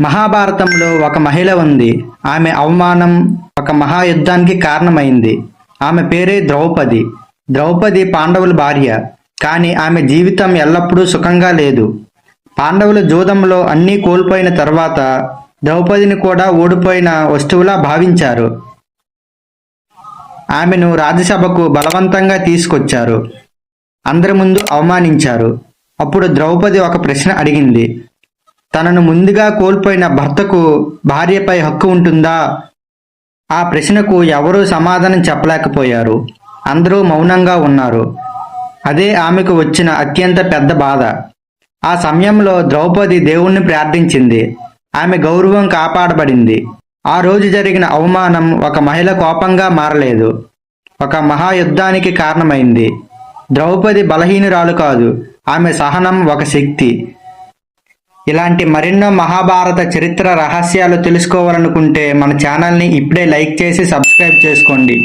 మహాభారతంలో ఒక మహిళ ఉంది. ఆమె అవమానం ఒక మహాయుద్ధానికి కారణమైంది. ఆమె పేరే ద్రౌపది. ద్రౌపది పాండవుల భార్య. కానీ ఆమె జీవితం ఎల్లప్పుడూ సుఖంగా లేదు. పాండవులు జూదంలో అన్నీ కోల్పోయిన తర్వాత ద్రౌపదిని కూడా ఓడిపోయిన వస్తువులా భావించారు. ఆమెను రాజ్యసభకు బలవంతంగా తీసుకొచ్చారు. అందరి ముందు అవమానించారు. అప్పుడు ద్రౌపది ఒక ప్రశ్న అడిగింది. తనను ముందుగా కోల్పోయిన భర్తకు భార్యపై హక్కు ఉంటుందా? ఆ ప్రశ్నకు ఎవరూ సమాధానం చెప్పలేకపోయారు. అందరూ మౌనంగా ఉన్నారు. అదే ఆమెకు వచ్చిన అత్యంత పెద్ద బాధ. ఆ సమయంలో ద్రౌపది దేవుణ్ణి ప్రార్థించింది. ఆమె గౌరవం కాపాడబడింది. ఆ రోజు జరిగిన అవమానం ఒక మహిళ కోపంగా మారలేదు. ఒక మహాయుద్ధానికి కారణమైంది. ద్రౌపది బలహీనురాలు కాదు. ఆమె సహనం ఒక శక్తి. ఇలాంటి మరెన్నో మహాభారత చరిత్ర రహస్యాలు తెలుసుకోవాలనుకుంటే మన ఛానల్ని ఇప్పుడే లైక్ చేసి సబ్స్క్రైబ్ చేసుకోండి.